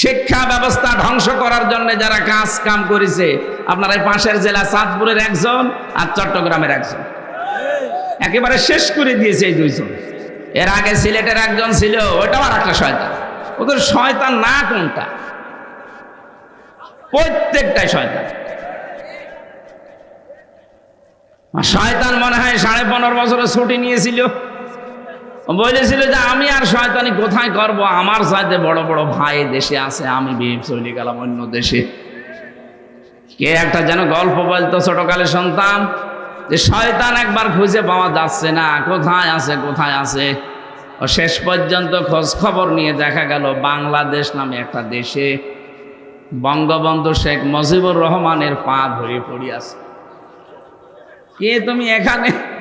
শিক্ষা ব্যবস্থা ধ্বংস করার জন্য যারা কাজ কাম করেছে, আপনার এই পাশের জেলা চাঁদপুরের একজন আর চট্টগ্রামের একজন। একেবারে শেষ করে দিয়েছে এই দুইজন। এর আগে সিলেটের একজন ছিল ওটাও আর একটা শয়তান। ওদের শয়তান না কোনটা? প্রত্যেকটাই শয়তান। শয়তান মনে হয় সাড়ে পনেরো বছরের ছুটি নিয়েছিল। বলেছিল যে আমি আর শয়তানি কোথায় করব? আমার সাথে বড় বড় ভাই দেশে আছে, আমি চলে গেলাম অন্য দেশে। কে একটা যেন গল্প বলতো ছোটকালে সন্তান, যে শয়তান একবার খুঁজে পাওয়া যাচ্ছে না, কোথায় আছে কোথায় আছে? ও শেষ পর্যন্ত খোঁজ খবর নিয়ে দেখা গেল বাংলাদেশ নামে একটা দেশে বঙ্গবন্ধু শেখ মুজিবুর রহমানের পা ধরে পড়ি আছে। কে তুমি এখানে?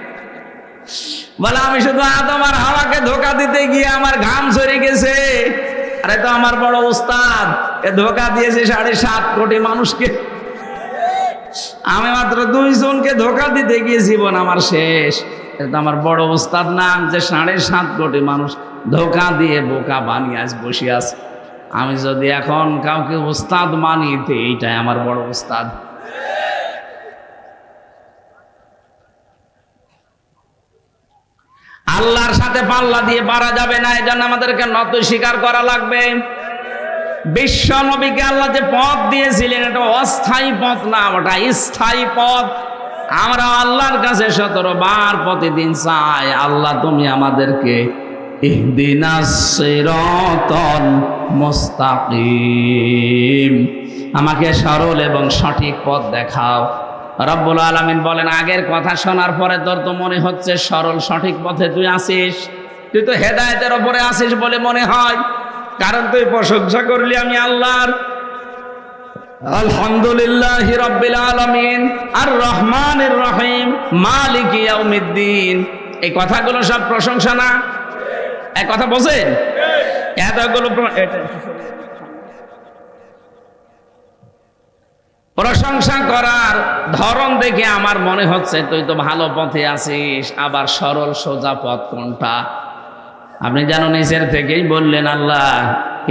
বলে, আমি শুধু আদম হাওয়াকে ধোকা দিতে গিয়ে আমার ঘাম ঝরে গেছে। আরে তো আমার বড় উস্তাদ, এ ধোকা দিয়েছে সাড়ে সাত কোটি মানুষকে। আমি মাত্র দুইজনকে ধোকা দিতে গিয়ে জীবন আমার শেষ। এটা তো আমার বড় উস্তাদ নাম যে সাড়ে সাত কোটি মানুষ ধোকা দিয়ে বোকা বানিয়ে আজ বসে আমি যদি এখন কাউকে উস্তাদ মানি, তো এইটাই আমার বড় উস্তাদ। আল্লাহর সাথে পাল্লা দিয়ে পারা যাবে না এই জন্য আমাদেরকে নত স্বীকার করা লাগবে। বিশ্ব নবীকে আল্লাহ যে পথ দিয়েছিলেন, এটা অস্থায়ী পথ না, ওটা স্থায়ী পথ। আমরা আল্লাহর কাছে সতেরো বার প্রতিদিন চাই, আল্লাহ তুমি আমাদেরকে মুস্তাকিম। আমাকে সরল এবং সঠিক পথ দেখাও। রব্বুল আলমিন বলেন, আগের কথা শোনার পরে তোর তো মনে হচ্ছে সরল, সঠিক পথে তুই আসিস। তুই তো হেদায়তের ওপরে আসিস বলে মনে হয়। কারণ তুই প্রশংসা করলি আমি আল্লাহর। আলহামদুলিল্লাহ রব্বিল আলমিন। আর রহমানের রহিম। মালিক ইয়াউমিদ্দিন। এই কথাগুলো সব প্রশংসা না? এক কথা বোঝেন? এতগুলো প্র- এটা- প্রশংসা করার ধরন দেখে আমার মনে হচ্ছে, তুই তো ভালো পথে আছিস, আবার সরল সোজা পথ কোনটা? আপনি যেন নিজের থেকেই বললেন, আল্লাহ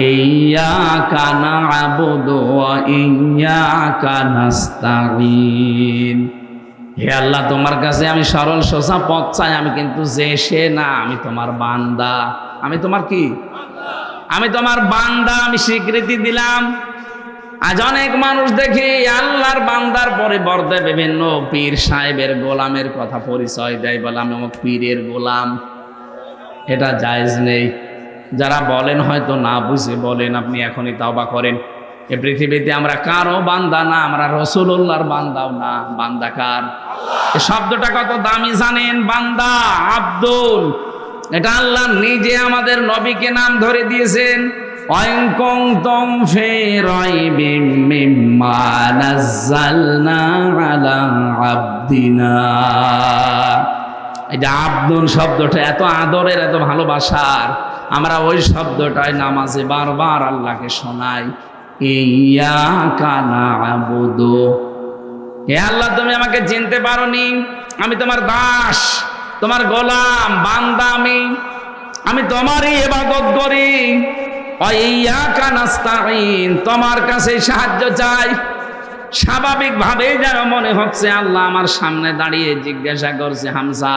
ইয়া কানা আবুদু ইয়া কানাস্তাইন হে আল্লাহ, তোমার কাছে আমি সরল সোজা পথ চাই, আমি কিন্তু যে সে না, আমি তোমার বান্দা। আমি তোমার কি? আমি তোমার বান্দা, আমি স্বীকৃতি দিলাম। আজ অনেক মানুষ দেখি আল্লাহর বান্দার পরিবর্তে বিভিন্ন পীর সাহেবের গোলামের কথা পরিচয় দেয় বলে, আমি অমুক পীরের গোলাম। এটা জায়েজ নেই। যারা বলেন হয়তো না বুঝে বলেন, আপনি এখনই তাওবা করেন। এ পৃথিবীতে আমরা কারও বান্দা না, আমরা রসুল্লাহর বান্দাও না। বান্দা কার? শব্দটা কত দামি জানেন? বান্দা আব্দুল। এটা আল্লাহ নিজে আমাদের নবীকে নাম ধরে দিয়েছেন। অয়ঙ্কং তং আবদিনা। এই যে আব্দুল শব্দটা এত আদরের, এত ভালোবাসার, আমরা ওই শব্দটাই নামাজে বারবার আল্লাহকে শোনাই। কানা হে আল্লাহ, তুমি আমাকে চিনতে পারোনি। আমি তোমার দাস, তোমার গোলাম, বান্দা আমি। আমি তোমারই এবাদত করি। তোমার কাছে সাহায্য চাই। স্বাভাবিকভাবেই যেন মনে হচ্ছে আল্লাহ আমার সামনে দাঁড়িয়ে জিজ্ঞাসা করছে হামসা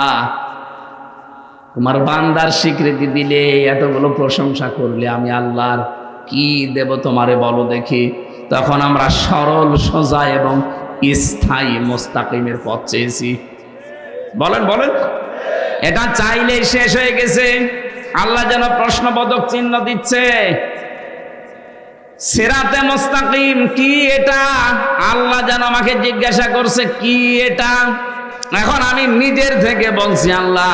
তোমার বান্দার স্বীকৃতি দিলে এতগুলো প্রশংসা করলে আমি আল্লাহর কি দেব তোমারে বলো দেখি। তখন আমরা সরল, সোজা এবং স্থায়ী, মোস্তাকিমের পথ চেয়েছি। বলেন বলেন। এটা চাইলেই শেষ হয়ে গেছে। আল্লাহ যেন প্রশ্নবোধক চিহ্ন দিচ্ছে। সেরাতে মোস্তাকিম, কি এটা? আল্লাহ যেন আমাকে জিজ্ঞাসা করছে, কি এটা? এখন আমি নিজের থেকে বলছি, আল্লাহ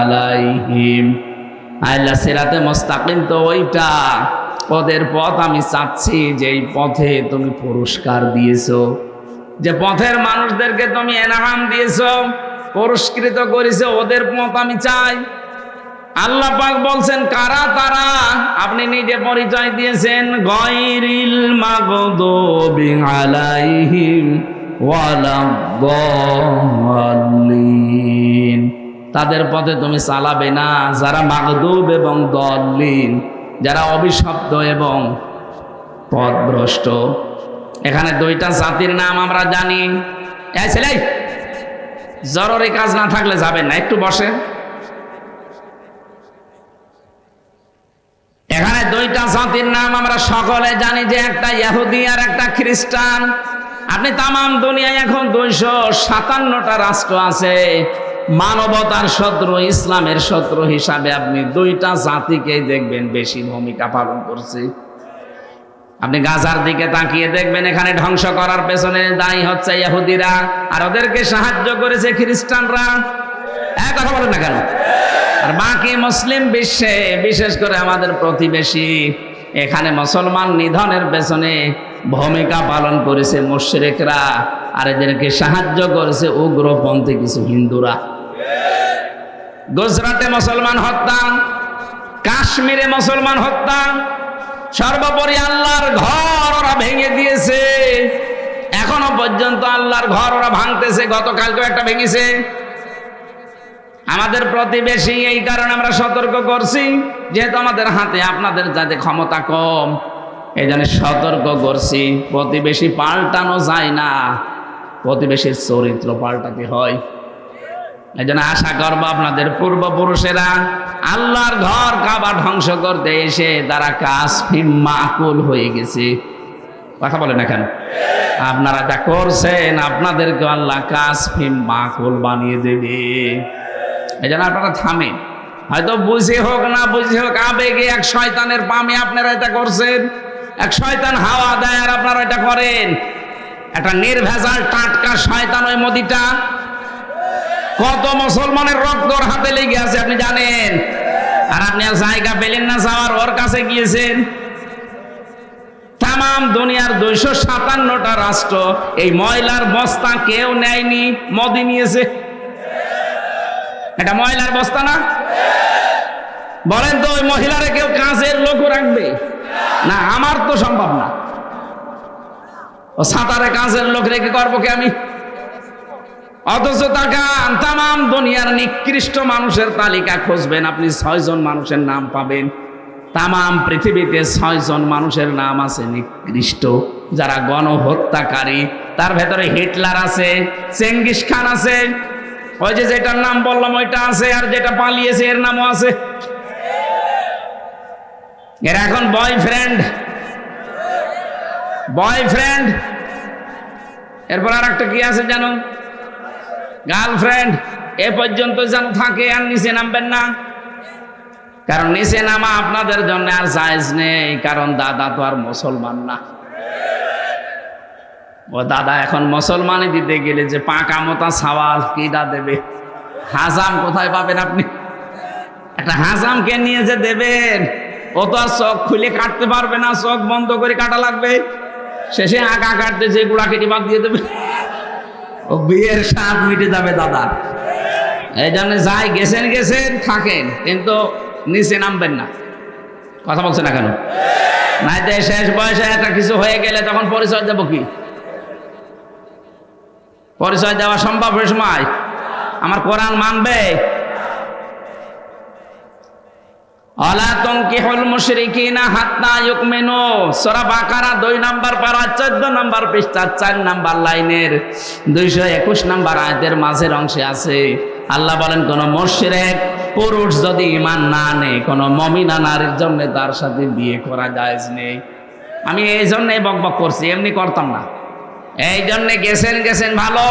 আলাইহিম। আল্লাহ, সেরাতে মোস্তাকিম তো ওইটা। পদের পথ আমি চাচ্ছি যে এই পথে তুমি পুরস্কার দিয়েছ। যে পথের মানুষদেরকে তুমি এনাহাম দিয়েছ। পুরস্কৃত করেছে, ওদের মত আমি চাই। আল্লাহ পাক বলছেন, কারা তারা? আপনি নিজে পরিচয় দিয়েছেন, গয়রিল মাগদুবি আলাইহিম ওয়ালাদ-দাল্লিন। তাদের পথে তুমি চালাবে না, যারা মাগদুব এবং দলিন যারা অভিশপ্ত এবং পথভ্রষ্ট। এখানে দুইটা জাতির নাম আমরা জানি। এই ছেলে জরুরি কাজ না থাকলে যাবেন না, একটু বসে। এখানে দুইটা জাতির নাম আমরা সকলে জানি যে একটা ইহুদি আর একটা খ্রিস্টান। আপনি তামাম দুনিয়ায় এখন দুইশো সাতান্নটা রাষ্ট্র আছে। মানবতার শত্রু, ইসলামের শত্রু হিসাবে আপনি দুইটা জাতিকে দেখবেন বেশি ভূমিকা পালন করছে। আপনি গাজার দিকে তাকিয়ে দেখবেন এখানে ধ্বংস করার পেছনে দায়ী হচ্ছে ইহুদিরা। আর ওদেরকে সাহায্য করেছে খ্রিস্টানরা। এক কথা বলেন না কেন? আর বাকি মুসলিম বিশ্বে, বিশেষ করে আমাদের প্রতিবেশী, এখানে মুসলমান নিধনের পেছনে ভূমিকা পালন করেছে মুশরিকরা। আর এদেরকে সাহায্য করেছে উগ্রপন্থী কিছু হিন্দুরা। গুজরাটে মুসলমান হত্যা, কাশ্মীরে মুসলমান হত্যা সর্বোপরি আল্লাহর ঘর ওরা ভেঙে দিয়েছে। এখনও পর্যন্ত আল্লাহর ঘর ওরা ভাঙতেছে, গতকালকেও একটা ভেঙেছে। আমাদের প্রতিবেশী এই কারণে আমরা সতর্ক করছি, যেহেতু আমাদের হাতে আপনাদের যাতে ক্ষমতা কম, এই জন্য সতর্ক করছি। প্রতিবেশী পাল্টানো যায় না, প্রতিবেশীর চরিত্র পাল্টাতে হয়। এই জন্য আশা করব আপনাদের পূর্বপুরুষেরা আল্লাহর ঘর কাবা ধ্বংস করতে এসে তারা কাজ মাকুল হয়ে গেছে। কথা বলে না কেন? আপনারা যা করছেন আপনাদেরকে আল্লাহ কাজ মাকুল বানিয়ে দেবে। এই জন্য আপনারা থামেন। হয়তো বুঝে হোক, না বুঝে হোক, আবেগে এক শয়তানের পামে আপনারা এটা করছেন। এক শয়তান হাওয়া দেয় আর আপনারা এটা করেন। একটা নির্ভেজাল টাটকা শয়তান ওই মোদিটা কত মুসলমানের রক্ত ওর হাতে লেগে আছে, আপনি জানেন? আর আপনি আর জায়গা পেলেন না যাওয়ার, ওর কাছে গিয়েছেন? তাম দুনিয়ার দুইশো সাতান্নটা রাষ্ট্র, এই ময়লার বস্তা কেউ নেয়নি, মোদি নিয়েছে। এটা ময়লার বস্তা না? বলেন তো, ওই মহিলারে কেউ কাজের লোক রাখবে? না, আমার তো সম্ভব না। ও সাঁতারে কাজের লোক রেখে করব কি আমি? অথচ তাকান তাম দুনিয়ার নিকৃষ্ট মানুষের তালিকা খুঁজবেন। আপনি ছয়জন মানুষের নাম পাবেন। তাম পৃথিবীতে ছয়জন মানুষের নাম আছে নিকৃষ্ট, যারা গণহত্যাকারী। তার ভেতরে হিটলার আছে, চেঙ্গিস খান আছে। ওই যে যেটার নাম বললাম, ওইটা আছে আর যেটা পালিয়েছে, এর নামও আছে। এর এখন বয়ফ্রেন্ড। বয়ফ্রেন্ড। এরপর আর একটা কি আছে জানো? গার্লফ্রেন্ড এ পর্যন্ত যেন থাকে আর নিচে নামবেন না। কারণ নিচে নামা আপনাদের জন্য আর জায়জ নেই, কারণ দাদা তো আর মুসলমান না। ও দাদা এখন মুসলমানই দিতে গেলে যে পাকা মতা সওয়াল কিটা দেবে? হাজাম কোথায় পাবেন আপনি? একটা হাজামকে নিয়ে যে দেবেন, ও তো আর চোখ খুলে কাটতে পারবে না, চোখ বন্ধ করে কাটা লাগবে। শেষে আঁকা কাটতে যে গুড়া কেটে বাদ দিয়ে দেবে। ও বিয়ের স্বাদ মিটে যাবে, দাদা। এই জন্য যাই, গেছেন গেছেন, থাকেন, কিন্তু নিচে নামবেন না। কথা বলছে না কেন? নাই তো শেষ বয়সে একটা কিছু হয়ে গেলে তখন পরিচয় দেবো কি? পরিচয় দেওয়া সম্ভব ওই সময় আমার কোরআন মানবে? অলা তঙ্কিহুল মুশরিকিনা হাত্তা ইউকমিনু। সূরা বাকারা 2 নাম্বার পারা 14 নাম্বার পৃষ্ঠা 4 নাম্বার লাইনের 221 নাম্বার মাঝের অংশে আছে। আল্লাহ বলেন, কোন মুশরিক পুরুষ যদি ঈমান না আনে, কোন মুমিনা নারীর জন্য তার সাথে বিয়ে করা জায়েজ নেই। আমি এই জন্যই বকবক করছি, এমনি করতাম না। এই জন্য গেছেন গেছেন ভালো,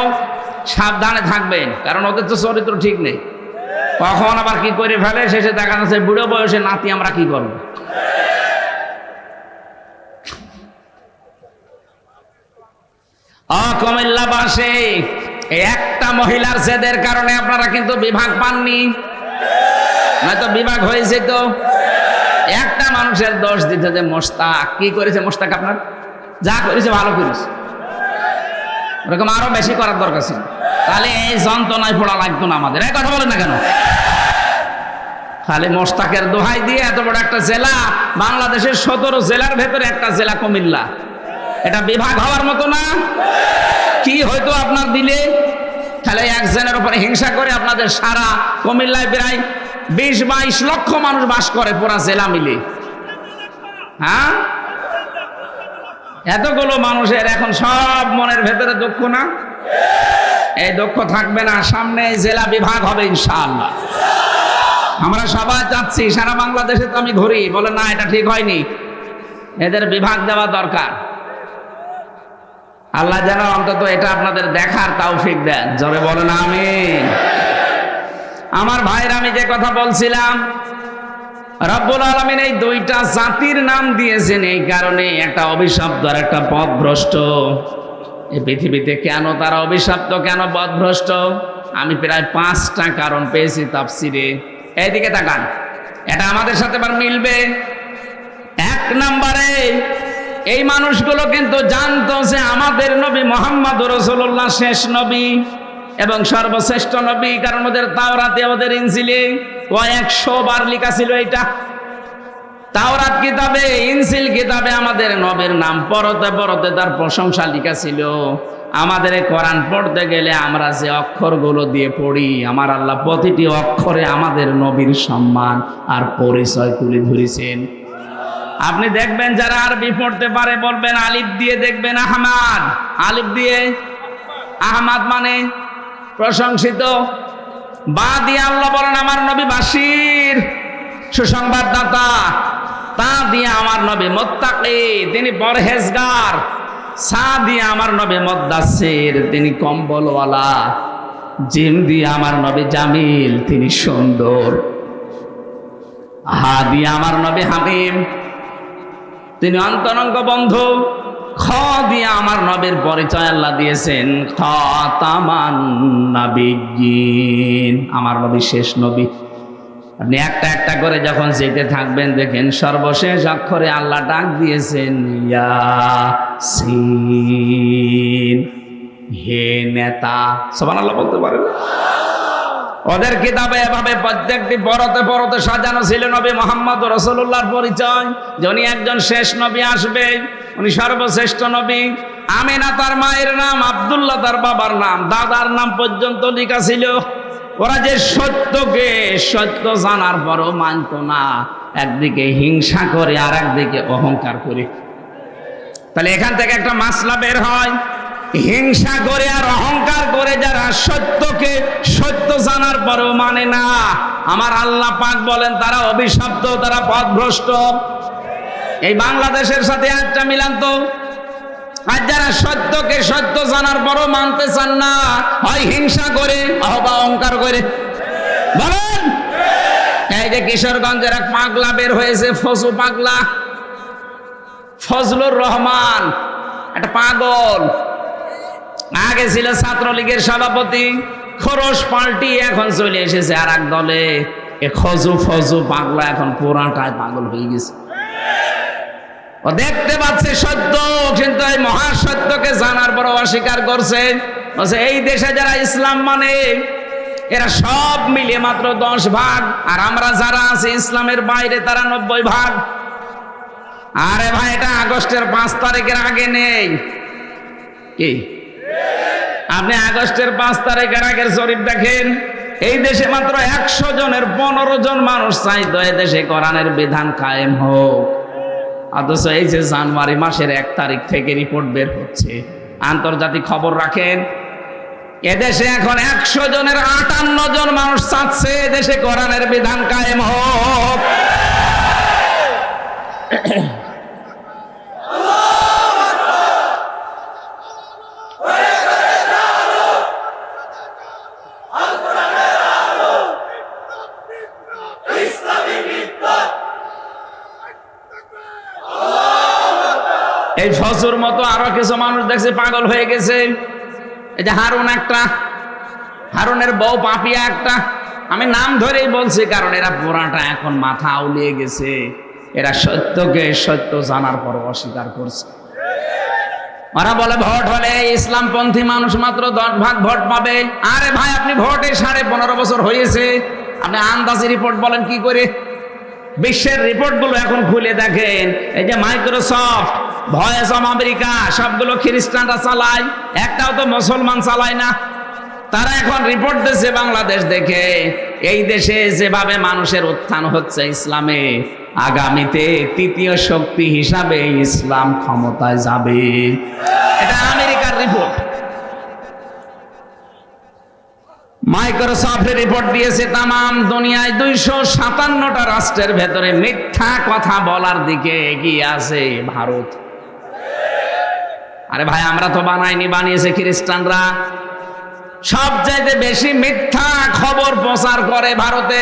সাবধানে থাকবেন, কারণ ওদের তো চরিত্র ঠিক নেই। কখন আবার কি করে ফেলে? শেষে দেখা যাচ্ছে বুড়ো বয়সে নাতি আমরা কি করব? অকমিল্লাবাসে, একটা মহিলার জেদের কারণে আপনারা কিন্তু বিভাগ পাননি। নয়তো বিভাগ হয়েছে তো। একটা মানুষের দোষ দিতে যে মোস্তাক কি করেছে মোস্তাক আপনার? যা করেছে ভালো করেছে। ওরকম আরও বেশি করার দরকার ছিল। তাহলে এই যন্ত্রণায় পড়া লাগতো না আমাদের। এই কথা বলেন না কেন? খালি মোস্তাকের দোহাই দিয়ে এত বড় একটা জেলা, বাংলাদেশের সতেরো জেলার ভেতরে একটা জেলা কুমিল্লা। এটা বিভাগ হওয়ার মতো না। কি হয়তো আপনার দিলে? তাহলে একজনের উপরে হিংসা করে আপনাদের সারা কুমিল্লায় প্রায় বিশ বাইশ লক্ষ মানুষ বাস করে পুরা জেলা মিলে। হ্যাঁ? এতগুলো মানুষের এখন সব মনের ভেতরে দুঃখ না? এই দুঃখ থাকবে না, সামনে জেলা বিভাগ হবে ইনশাআল্লাহ। আমরা সবাই চাচ্ছি, সারা বাংলাদেশে তো আমি ঘুরি, বলে না, এটা ঠিক হয়নি। এদের বিভাগ দেওয়া দরকার। আল্লাহ যেন অন্তত এটা আপনাদের দেখার তৌফিক দেন। জবে বলেন আমি আমার ভাইয়ের আমি যে কথা বলছিলাম রব্বুল আলমিন এই দুইটা জাতির নাম দিয়েছেন, এই কারণে একটা অভিশপ্ত আর একটা পথভ্রষ্ট এই পৃথিবীতে কেন তারা অভিশপ্ত, কেন পথভ্রষ্ট আমি প্রায় পাঁচটা কারণ পেয়েছি তাফসিরে। এইদিকে তাকান, এটা আমাদের সাথে এবার মিলবে। এক নম্বরে, এই মানুষগুলো কিন্তু জানতো যে আমাদের নবী মোহাম্মদ রসুল্লাহ শেষ নবী এবং সর্বশ্রেষ্ঠ নবী, কারণ ওদের তাওরাতে, ওদের ইনজিলে কয়েকশো বার লেখা ছিল এটা তাওরাত কিতাবে, ইনসিল কিতাবে আমাদের নবের নাম পরতে পরতে তার প্রশংসা লেখা ছিল। আমাদের কোরআন পড়তে গেলে আমরা যে অক্ষরগুলো দিয়ে পড়ি, আমার আল্লাহ প্রতিটি অক্ষরে আমাদের নবীর সম্মান আর পরিচয় তুলে ধরেছেন। আপনি দেখবেন যারা আরবি পড়তে পারে, বলবেন আলিফ দিয়ে দেখবেন আহমাদ। আলিফ দিয়ে আহমাদ মানে প্রশংসিত। বা দিয়ে আল্লাহ বলেন, আমার নবী বাসির সুসংবাদদাতা তা দিয়ে আমার নবী মোত্তাকি, তিনি পরহেজগার। সা দিয়ে আমার নবী মদ্দাসির তিনি কম্বলওয়ালা। জিম দিয়ে আমার নবী জামিল, তিনি সুন্দর। হা দিয়ে আমার নবী হামিম, তিনি অন্তরঙ্গ বন্ধু। খ দিয়ে আমার নবীর পরিচয় আল্লাহ দিয়েছেন। খাতামান নাবিয়িন আমার নবী শেষ নবী। আপনি একটা একটা করে যখন যেতে থাকবেন, দেখেন সর্বশেষ অক্ষরে আল্লাহ ডাক দিয়েছেন ইয়াসিন হে নেতা। সবান আল্লাহ বলতে পারেন? ওদের কিতাবে এভাবে প্রত্যেকটি বড়তে বড়তে সাজানো ছিল নবী মোহাম্মদ রসুল্লাহর পরিচয় যে উনি একজন শেষ নবী আসবে, উনি সর্বশ্রেষ্ঠ নবী। আমিনা তার মায়ের নাম, আবদুল্লাহ তার বাবার নাম, দাদার নাম পর্যন্ত লেখা ছিল। ওরা যে সত্যকে সত্য জানার পরও মানত না, একদিকে হিংসা করে আর একদিকে অহংকার করে। তাহলে এখান থেকে একটা মাসলা বের হয়। হিংসা করে আর অহংকার করে যারা সত্যকে সত্য জানার পরেও মানে না। আমার আল্লাহ পাক বলেন, তারা অভিশপ্ত, তারা পথভ্রষ্ট। এই বাংলাদেশের সাথে একটা মিলান তো। আর যারা সত্যকে সত্য জানার পরও মানতে চান না, হয় হিংসা করে অথবা অহংকার করে। বলেন? এই যে কিশোরগঞ্জের এক পাগলা বের হয়েছে ফসু পাগলা। ফজলুর রহমান, একটা পাগল। আগে ছিল ছাত্রলীগের সভাপতি খরস পাল্টি এখন চলে এসেছে আর এক দলে। এ খজু ফজু পাগলা এখন পুরাটায় পাগল হয়ে গেছে। ও দেখতে পাচ্ছে সত্য, কিন্তু এই মহাসত্যকে জানার পর অস্বীকার করছে। এই দেশে যারা ইসলাম মানে এরা সব মিলে মাত্র দশ ভাগ, আর আমরা যারা আছি ইসলামের বাইরে, তারা নব্বই ভাগ। আরে ভাই, এটা আগস্টের পাঁচ তারিখের আগে নেই। কি? আপনি আগস্টের পাঁচ তারিখের আগের শরীফ দেখেন, এই দেশে মাত্র একশো জনের পনেরো জন মানুষ চাইতো এই দেশে কোরআনের বিধান কায়েম হোক। অথচ এই যে জানুয়ারি মাসের এক তারিখ থেকে রিপোর্ট বের হচ্ছে। আন্তর্জাতিক খবর রাখেন এদেশে এখন একশো জনের আটান্ন জন মানুষ চাচ্ছে এদেশে কোরআনের বিধান কায়েম হোক। এই ফসুর মতো আরও কিছু মানুষ দেখছে পাগল হয়ে গেছে। এই যে হারুন একটা, হারুনের বউ পাপিয়া একটা। আমি নাম ধরেই বলছি, কারণ এরা পুরাটা এখন মাথা উলিয়ে গেছে। এরা সত্যকে সত্য জানার পর অস্বীকার করছে। ওরা বলে, ভোট হলে ইসলামপন্থী মানুষ মাত্র দশ ভাগ ভোট পাবে। আরে ভাই, আপনি ভোটে সাড়ে পনেরো বছর হয়েছে। আপনি আন্দাজি রিপোর্ট বলেন কি করে? বিশ্বের রিপোর্টগুলো এখন খুলে দেখেন। এই যে মাইক্রোসফট ভয়েস অফ আমেরিকা, সবগুলো খ্রিস্টানরা চালায়, একটাও তো মুসলমান চালায় না। তারা এখন রিপোর্ট দিচ্ছে বাংলাদেশ দেখে, এই দেশে যেভাবে মানুষের উত্থান হচ্ছে ইসলামে, আগামীতে তৃতীয় শক্তি হিসাবে ইসলাম ক্ষমতায় যাবে। এটা আমেরিকার রিপোর্ট মাইক্রোসফট রিপোর্ট দিয়েছে তামাম দুনিয়ায় দুইশো সাতান্নটা রাষ্ট্রের ভেতরে মিথ্যা কথা বলার দিকে এগিয়ে আছে ভারত। আরে ভাই, আমরা তো বানাইনি, বানিয়েছে খ্রিস্টানরা। সবচাইতে বেশি মিথ্যা খবর প্রচার করে ভারতে।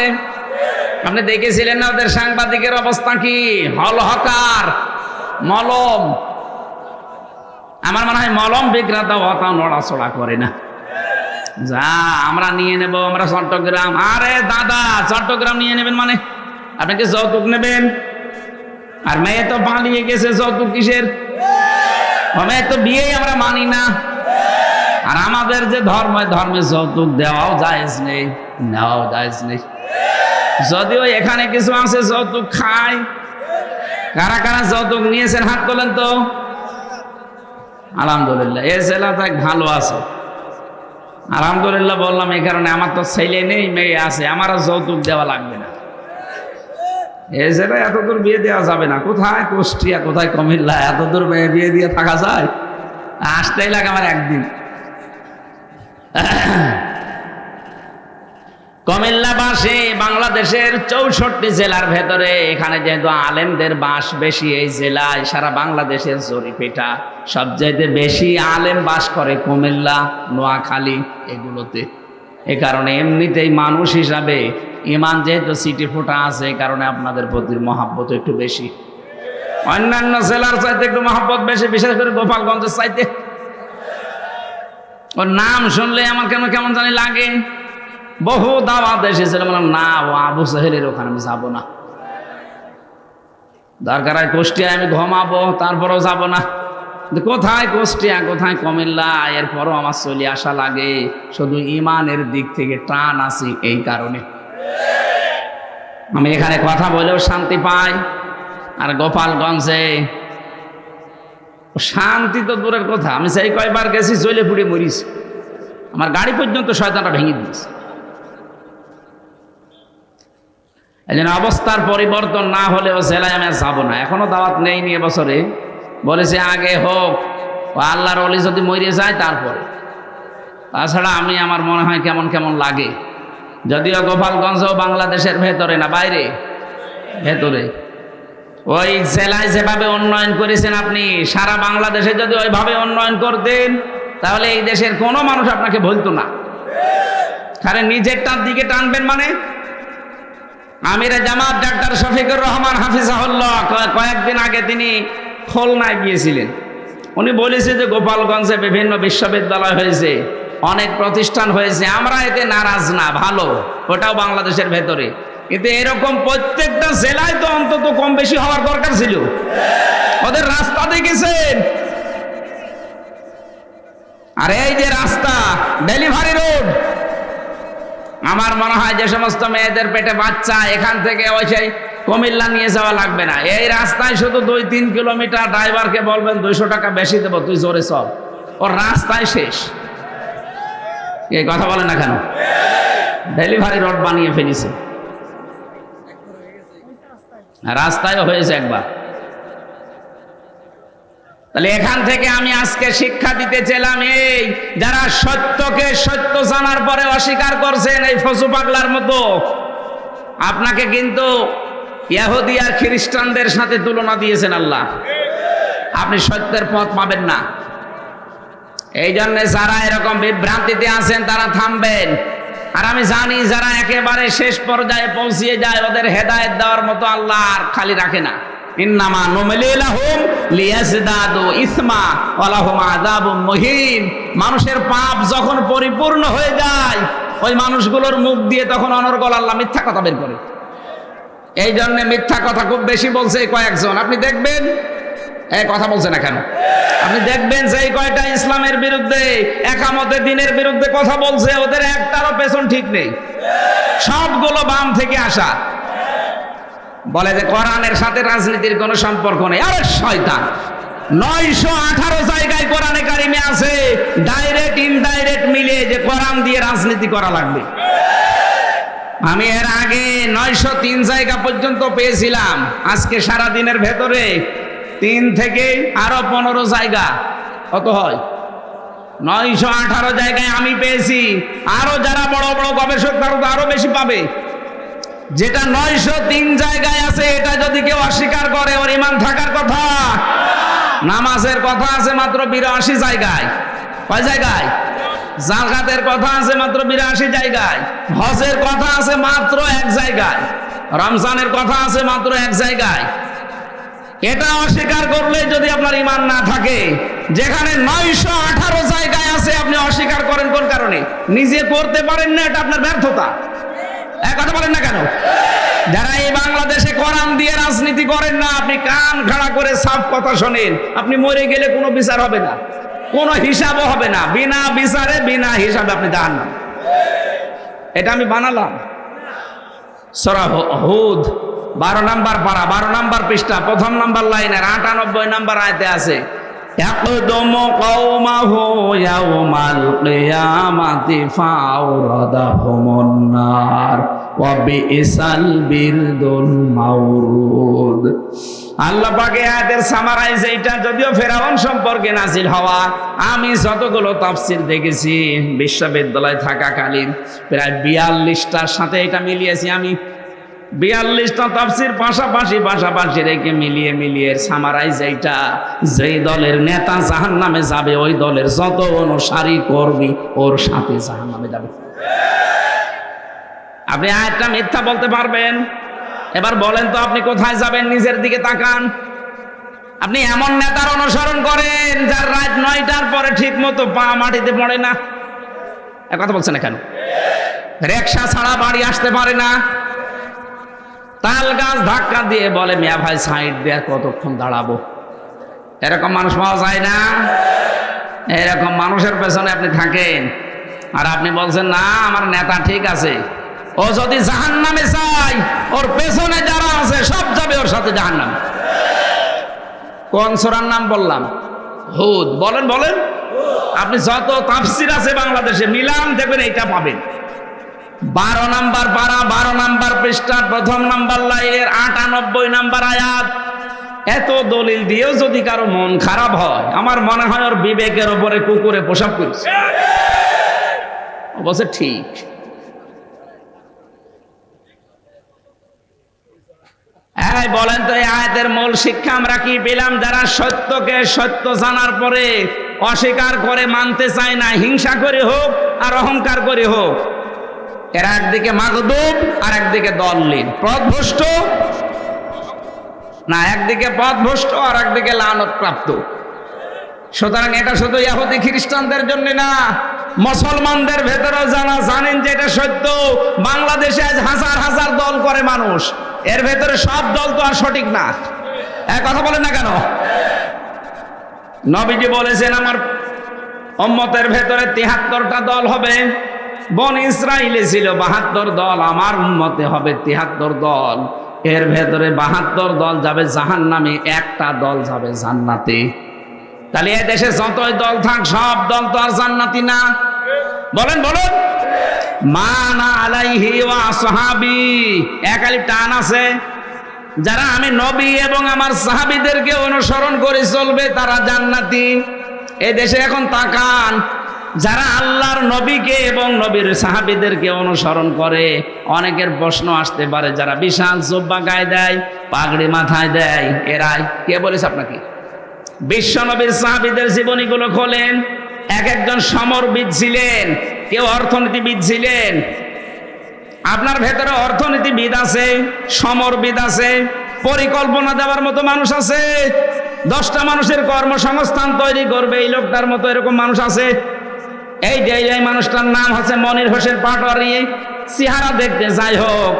আপনি দেখেছিলেন না ওদের সাংবাদিকের অবস্থা কি? হল হকার, মলম। আমার মনে হয় মলম বিক্রেতা অত নড়াচড়া করে না। যা, আমরা নিয়ে নেব, আমরা চট্টগ্রাম। আরে দাদা, চট্টগ্রাম নিয়ে নেবেন মানে? আপনি কি যৌতুক নেবেন? আর মেয়ে তো পালিয়ে গেছে, যৌতুক কিসের? ও তো বিয়েই আমরা মানি না। আর আমাদের যে ধর্ম, ধর্মে যৌতুক দেওয়াও জায়েজ নেই, নেওয়াও জায়েজ নেই। যদিও এখানে কিছু আছে যৌতুক খায়। কারা কারা যৌতুক নিয়েছেন হাত তোলেন তো? আলহামদুলিল্লাহ, এ জেলাটা ভালো আছে। আলহামদুলিল্লাহ বললাম, এই কারণে আমার তো ছেলে নেই, মেয়ে আছে, আমারও যৌতুক দেওয়া লাগবে না। এই জেলায় এত দূর বিয়ে দেওয়া যাবে না। কোথায় কুষ্টিয়া, কোথায় কুমিল্লা? এতদূর বিয়ে দিয়ে থাকা যায়? আসতেই লাগে আমার একদিন। কুমিল্লা বাসে বাংলাদেশের চৌষট্টি জেলার ভেতরে এখানে যেহেতু আলেমদের বাস বেশি, এই জেলায় সারা বাংলাদেশের জরিপেটা সবচাইতে বেশি আলেম বাস করে কুমিল্লা, নোয়াখালী এগুলোতে। এ কারণে এমনিতেই মানুষ হিসাবে ইমান যেহেতু সিটি ফোটা আছে, এই কারণে আপনাদের প্রতি মহাব্বত একটু বেশি। অন্যান্য জেলার চাইতে একটু মহাব্বত বেশি, বিশেষ করে গোপালগঞ্জের চাইতে। ওর নাম শুনলে আমার কেন কেমন জানি লাগে। বহু দাওয়াত এসেছিল, বললাম, না, ও আবু সাহেলের ওখানে আমি যাব না। দরকার হয় কুষ্টিয়ায় আমি ঘুমাবো, তারপরেও যাব না। কোথায় কুষ্টিয়া, কোথায় কমিল্লা? এরপরও আমার চলে আসা লাগে। শুধু ইমানের দিক থেকে টান আসি এই কারণে। আমি এখানে কথা বলেও শান্তি পাই। আর গোপালগঞ্জে শান্তি তো দূরের কথা। আমি সেই কয়বার গেছি চলে পুড়ে মরিস আমার গাড়ি পর্যন্ত শয়তানটা ভেঙে দিয়েছে। এই জন্য অবস্থার পরিবর্তন না হলেও জেলায় আমি যাব না। এখনও দাওয়াত নেই নিয়ে বছরে বলেছে, আগে হোক। আল্লাহর অলি যদি মরে যায় তারপরে। তাছাড়া আমি, আমার মনে হয়, কেমন কেমন লাগে। যদিও গোপালগঞ্জ বাংলাদেশের ভেতরে না, বাইরে? ভেতরে। ওই জেলায় যেভাবে উন্নয়ন করেছেন আপনি, সারা বাংলাদেশে যদি ওইভাবে উন্নয়ন করতেন, তাহলে এই দেশের কোনো মানুষ আপনাকে বলতো না। কারণ নিজেরটার দিকে টানবেন মানে? আমিরে জামাত ডাক্তার শফিকুর রহমান হাফিজাহুল্লাহ কয়েকদিন আগে তিনি খুলনায় গিয়েছিলেন। উনি বলেছে যে গোপালগঞ্জে বিভিন্ন বিশ্ববিদ্যালয় হয়েছে। অনেক প্রতিষ্ঠান হয়েছে, আমরা এতে নারাজ না, ভালো, ওটাও বাংলাদেশের ভেতরে। কিন্তু এরকম প্রত্যেকটা জেলায় তো অন্তত কম বেশি হওয়ার দরকার ছিল। ওদের রাস্তা দেখেছেন? আর এই যে রাস্তা, ডেলিভারি রোড, আমার মনে হয় যে সমস্ত মেয়েদের পেটে বাচ্চা, এখান থেকে ওই সেই কুমিল্লা নিয়ে যাওয়া লাগবে না। এই রাস্তায় শুধু দুই তিন কিলোমিটার ড্রাইভারকে বলবেন, দুইশো টাকা বেশি দেবো, তুই জোরে সব ওর রাস্তায় শেষ। এই কথা বলে না কেন? ডেলিভারি রোড বানিয়ে ফেলেছে। রাস্তায় হয়েছে একবার। তাহলে এখান থেকে আমি আজকে শিক্ষা দিতে চাইলাম এই, যারা সত্যকে সত্য জানার পরে অস্বীকার করছেন এই ফসু পাগলার মতো, আপনাকে কিন্তু ইয়াহুদি আর খ্রিস্টানদের সাথে তুলনা দিয়েছেন আল্লাহ। আপনি সত্যের পথ পাবেন না। এই জন্য যারা এরকম বিভ্রান্তিতে আছেন, তারা থামবেন। আর আমি জানি যারা একেবারে শেষ পর্যায়ে পৌঁছিয়ে যায়, ওদের হেদায়েত দেওয়ার মতো আল্লাহ আর খালি রাখে না। ইন্নামা ইসমা মানুষের পাপ যখন পরিপূর্ণ হয়ে যায়, ওই মানুষগুলোর মুখ দিয়ে তখন অনর্গল আল্লাহ মিথ্যা কথা বের করে। এই জন্য মিথ্যা কথা খুব বেশি বলছে কয়েকজন। আপনি দেখবেন এই কথা বলছে না কেন? আপনি দেখবেন যে এই কয়টা ইসলামের বিরুদ্ধে, একামতে দিনের বিরুদ্ধে কথা বলছে, ওদের একটারও পেছন ঠিক নেই। সবগুলো বাম থেকে আসা। বলে যে কোরআনের সাথে রাজনীতির কোনো সম্পর্ক নেই। আরে শয়তান, নয়শো আঠারো জায়গায় কোরআনে কারিমে আছে ডাইরেক্ট ইনডাইরেক্ট মিলে যে কোরআন দিয়ে রাজনীতি করা লাগবে। আমি এর আগে নয়শো তিন জায়গা পর্যন্ত পেয়েছিলাম, আজকে সারা দিনের ভেতরে তিন থেকে আরও পনেরো জায়গা। কত হয়? নয়শো আঠারো জায়গায় আমি পেয়েছি। আরও যারা বড় বড় গবেষক তারা আরও বেশি পাবে। যেটা নয়শো তিন জায়গায় আছে, এটা যদি কেউ অস্বীকার করে, ওর ইমান থাকার কথা। নামাজের কথা আছে মাত্র বিরাশি জায়গায়। কয় জায়গায়? জাকাতের কথা আছে মাত্র বিরাশি জায়গায়। হজের কথা আছে মাত্র এক জায়গায়। রমজানের কথা আছে মাত্র এক জায়গায়। এটা অস্বীকার করলে যদি আপনার ইমান না থাকে। যেখানে নয়শো আঠারো জায়গায় আছে, আপনি অস্বীকার করেন কোন কারণে? নিজে করতে পারেন না, এটা আপনার ব্যর্থতা। এক কথা বলেন না কেন? যারা এই বাংলাদেশে কোরআন দিয়ে রাজনীতি করেন না, আপনি কান খাড়া করে সাফ কথা শোনেন। আপনি মরে গেলে কোনো বিচার হবে না। কোনো হিসাবও হবে না। বিনা বিচারে, বিনা হিসাবে আপনি দান। এটা আমি বানালাম। সরা হুদ। বারো নাম্বার পারা বারো নাম্বার পৃষ্ঠা প্রথম নাম্বার লাইনের আটানব্বই নাম্বার আয়তে আছে يقدم قومه يوم القيامة فأوردهم النار وبئس البرد المورود আল্লাহ পাকে আয়াতের সামারাইজ এইটা যদিও ফেরাউন সম্পর্কে নাজিল হওয়া আমি যতগুলো তাফসির দেখেছি বিশ্ববিদ্যালয়ে থাকাকালীন প্রায় বিয়াল্লিশটার সাথে এটা মিলিয়েছি আমি বিয়াল্লিশটা তাফসির পাশাপাশি পাশাপাশি রেখে মিলিয়ে মিলিয়ে সামারাইজ এইটা, যেই দলের নেতা জাহান নামে যাবে, ওই দলের যত অনুসারী করবি ওর সাথে জাহান নামে যাবে। আপনি আয়াতটা মিথ্যা বলতে পারবেন। এবার বলেন তো আপনি কোথায় যাবেন, নিজের দিকে তাকান। আপনি এমন নেতার অনুসরণ করেন যার রাত নয়টার পরে ঠিক মতো পা মাটিতে পড়ে না। এ কথা বলছেন কেন? রেকশা ছাড়া বাড়ি আসতে পারে না। তাল গাছ ধাক্কা দিয়ে বলে, মিয়া ভাই, সাইড দিয়ে কতক্ষণ দাঁড়াবো? এরকম মানুষ পাওয়া যায় না। এরকম মানুষের পেছনে আপনি থাকেন। আর আপনি বলছেন, না, আমার নেতা ঠিক আছে। ও যদি জাহান নামে চাই ওর পেছনে যারা আছে, সব যাবে ওর সাথে জাহান নামে কোন সোরার নাম বললাম? হুদ। বলেন বলেন। আপনি যত তাফসির আছে বাংলাদেশে, মিলান দেখবেন এইটা পাবেন। বারো নাম্বার পারা বারো নাম্বার পৃষ্ঠা প্রথম নাম্বার লাইনের আটানব্বই নাম্বার আয়াত। এত দলিল দিয়েও যদি কারও মন খারাপ হয়, আমার মনে হয় ওর বিবেকের ওপরে কুকুরে পোশাক করেছে। অবশ্য ঠিক। হ্যাঁ বলেন তো এই আয়াতের মূল শিক্ষা আমরা কি পেলাম? যারা সত্যকে সত্য জানার পরে অস্বীকার করে মানতে চায় না, হিংসা করে হোক আর অহংকার করে হোক এরা একদিকে মাগদুব আর একদিকে দললিন। পথভ্রষ্ট না, একদিকে পথভ্রষ্ট আর একদিকে লানত প্রাপ্ত। সুতরাং এটা শুধু ইহুদি খ্রিস্টানদের জন্য না, মুসলমানদের ভেতরেও জানা, জানেন যে এটা সত্য। বাংলাদেশে আজ হাজার হাজার দল করে মানুষ। এর ভেতরে সব দল তো আর সঠিক না। এক কথা বলেন না কেন? নবীজি বলেছেন, আমার অম্মতের ভেতরে তিহাত্তরটা দল হবে। বন ইসরাইলে ছিল বাহাত্তর দল, আমার উম্মতে হবে তিহাত্তর দল। এর ভেতরে বাহাত্তর দল যাবে জাহান নামে একটা দল যাবে জান্নাতে। তাহলে এ দেশে যতই দল থাক, সব দল তো আর জান্নাতি না। বলেন বলেন। মানা আলাইহি ওয়া সাহাবি একালি টান আছে। যারা আমি নবী এবং আমার সাহাবিদেরকে অনুসরণ করে চলবে, তারা জান্নাতি। এ দেশে এখন তাকান। যারা আল্লাহর নবীকে এবং নবীর সাহাবিদেরকে অনুসরণ করে, অনেকের প্রশ্ন আসতে পারে, যারা বিশাল জব্বা গায়ে দেয়, পাগড়ি মাথায় দেয়, এরাই কে বলেছে আপনাকে? বিশ্ব নবীর সাহাবিদের জীবনীগুলো খোলেন, এক একজন সমরবিদ ছিলেন, কেউ অর্থনীতিবিদ ছিলেন, আপনার ভেতরে অর্থনীতিবিদ আছে, সমরবিদ আছে, পরিকল্পনা দেওয়ার মতো মানুষ আছে, দশটা মানুষের কর্মসংস্থান তৈরি করবে, এই লোকটার মতো এরকম মানুষ আছে এই যে এই মানুষটার নাম হচ্ছে মনির হোসেন পাটোয়ারি, চেহারা দেখতে যাই হোক,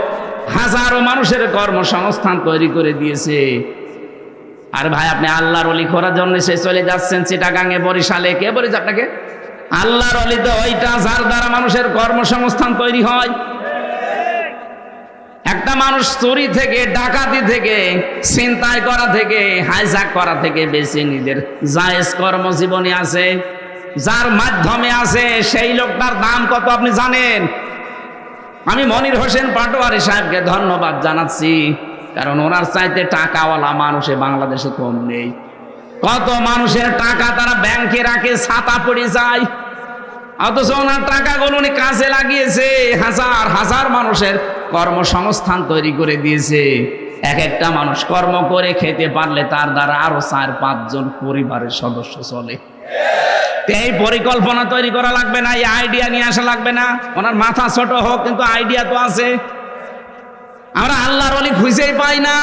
হাজারো মানুষের কর্মসংস্থান তৈরি করে দিয়েছে। আর ভাই, আপনি আল্লাহর অলি করার জন্য সে চলে যাচ্ছেন চিটাগাঙে, বরিশালে। কে বলেছে আপনাকে? আল্লাহর অলি তো ওইটা যার দ্বারা মানুষের কর্মসংস্থান তৈরি হয়। একটা মানুষ চুরি থেকে, ডাকাতি থেকে, ছিনতাই করা থেকে হাইজাক করা থেকে বেশি নিজের জায়েজ কর্মজীবনে আছে। যার মাধ্যমে আছে, সেই লোকটার দাম কত আপনি জানেন? আমি মনির হোসেন পাটোয়ারি সাহেবকে ধন্যবাদ জানাচ্ছি, কারণ ওনার চাইতে টাকাওয়ালা মানুষে বাংলাদেশে কম নেই। কত মানুষের টাকা তারা ব্যাংকে রাখে, ছাতা পড়ে যায়। অথচ ওনার টাকাগুলো উনি কাজে লাগিয়েছে, হাজার হাজার মানুষের কর্মসংস্থান তৈরি করে দিয়েছে। এক একটা মানুষ কর্ম করে খেতে পারলে তার দ্বারা আরও চার পাঁচজন পরিবারের সদস্য চলে। এই পরিকল্পনা তৈরি করা লাগবে না, এই আইডিয়া নিয়ে আসা লাগবে না। ওনার মাথা ছোট হোক, কিন্তু আইডিয়া তো আছে। আমরা আল্লাহর অলি খুঁজেই পাই না।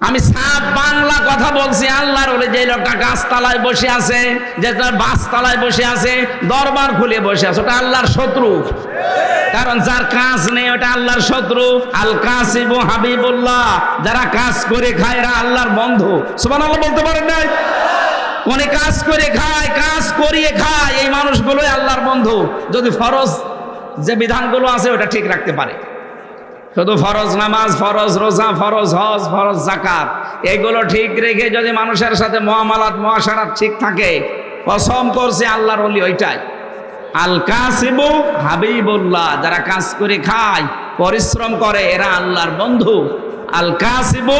আমি সাপ বাংলা কথা বলছি, আল্লাহর বলে যে লোকটা গাছতলায় বসে আছে, যে বাসতলায় বসে আছে, দরবার খুলে বসে আছে, ওটা আল্লাহর শত্রু। কারণ যার কাজ নেই, ওটা আল্লাহর শত্রু। আল কাসিবু হাবিবুল্লাহ, যারা কাজ করে খায়, এরা আল্লাহর বন্ধু। সুবহানাল্লাহ বলতে পারেন নাই? কোনে কাজ করে খায়, কাজ করিয়ে খায়। এই মানুষগুলোই আল্লাহর বন্ধু। যদি ফরজ যে বিধানগুলো আছে, ওটা ঠিক রাখতে পারে। শুধু ফরজ নামাজ, ফরজ রোজা, ফরজ হজ, ফরজ জাকাত এগুলো ঠিক রেখে যদি মানুষের সাথে মহামালাত, মহাসারাত ঠিক থাকে, কসম করছে আল্লাহর অলি ওইটাই। আল কাসিবু হাবিবুল্লাহ, যারা কাজ করে খায়, পরিশ্রম করে, এরা আল্লাহর বন্ধু। আল কাসিবু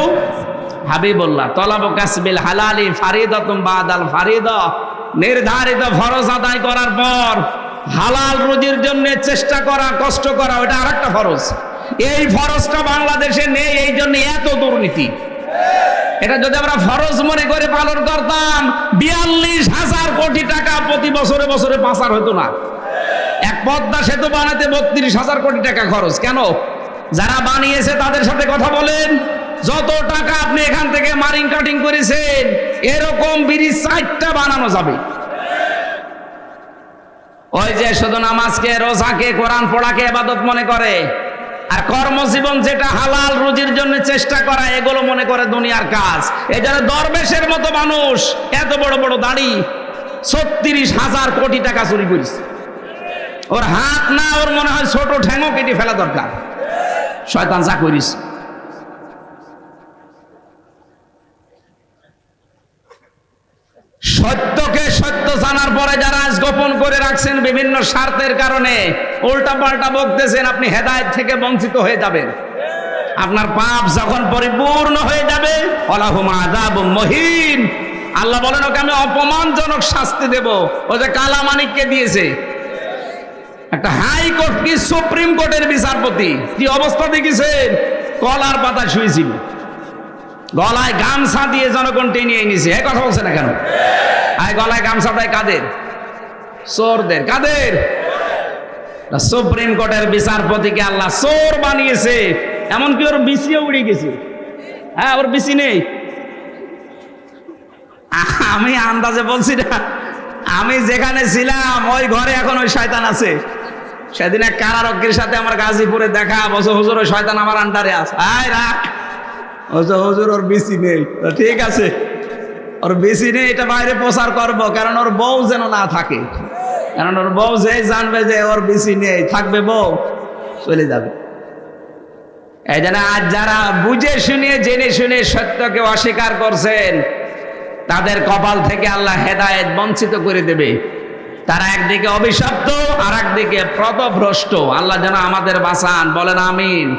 হাবিবুল্লাহ, তলাবু কাসবিল হালালি ফারিদাতুম বাদাল ফারিদা। নির্ধারিত ফরজ আদায় করার পর হালাল রুজির জন্য চেষ্টা করা, কষ্ট করা, ওটা আরেকটা ফরজ। এই ফরজটা বাংলাদেশে নেই, এই জন্য এত দুর্নীতি। এটা যদি আমরা ফরজ মনে করে পালন করতাম, বিয়াল্লিশ হাজার কোটি টাকা প্রতি বছরে বছরে পাচার হতো না। এক পদ্মা সেতু বানাতে বত্রিশ হাজার কোটি টাকা খরচ। কেন? যারা বানিয়েছে তাদের সাথে কথা বলেন। যত টাকা আপনি এখান থেকে মারিং কাটিং করেছেন, এরকম ব্রিজ চারটা বানানো যাবে। ওই যে শুধু নামাজকে, রোজাকে, কোরআন পড়াকে এবাদত মনে করে। আর কর্মজীবন যেটা হালাল রুজির জন্য চেষ্টা করা, এগুলো মনে করে দুনিয়ার কাজ। এই জন্য দরবেশের মতো মানুষ, এত বড় বড় দাড়ি, ছত্রিশ হাজার কোটি টাকা চুরি করিস ওর হাত না, ওর মনে হয় ছোট ঠ্যাঙও কেটে ফেলা দরকার। শয়তান যা করিস। সত্যকে সত্য জানার পরে যারা আজ গোপন করে রাখছেন বিভিন্ন স্বার্থের কারণে উল্টা পাল্টা বকতেছেন, আপনি হেদায়েত থেকে বঞ্চিত হয়ে যাবেন। আপনার পাপ যখন পরিপূর্ণ হয়ে যাবে মহিন। আল্লাহ বলেন, ওকে আমি অপমানজনক শাস্তি দেব। ও যে কালা মানিককে দিয়েছে। একটা হাইকোর্ট কি সুপ্রিম কোর্টের বিচারপতি? কি অবস্থা দেখেছেন? কলার পাতা শুয়েছিল গলায় গামছা দিয়ে জনগণ টেনে নিছে এ কথা বলছে না কেন? আয়, গলায় গামছা দেয় কাদের? চোরদের। কাদের? সুপ্রিম কোর্টের বিচারপতিকে আল্লাহ চোর বানিয়েছে। এমনকি ওর বিসিও উড়ে গেছে। হ্যাঁ ওর বিসি নেই। আমি আন্দাজে বলছি না। আমি যেখানে ছিলাম, ওই ঘরে এখন ওই শয়তান আছে। সেদিন এক কারারক্ষীর সাথে আমার গাজীপুরে দেখা বছর হুজুর, ওই শয়তান আমার আন্ডারে আছে। আয়, রাখ। হুজুর ওর বেশি নেই। ঠিক আছে। ওর বেশি নেই, এটা বাইরে প্রচার কারণ ওর বউ যেন না থাকে। কারণ ওর বউ যে জানবে যে ওর বেশি নেই, থাকবে বউ, চলে যাবে। এই আজ যারা বুঝে শুনে জেনে শুনে সত্যকে অস্বীকার করছেন, তাদের কপাল থেকে আল্লাহ হেদায়েত বঞ্চিত করে দেবে। তারা একদিকে অভিশপ্ত আর একদিকে প্রতভ্রষ্ট। আল্লাহ যেন আমাদের বাঁচান, বলেন আমিন।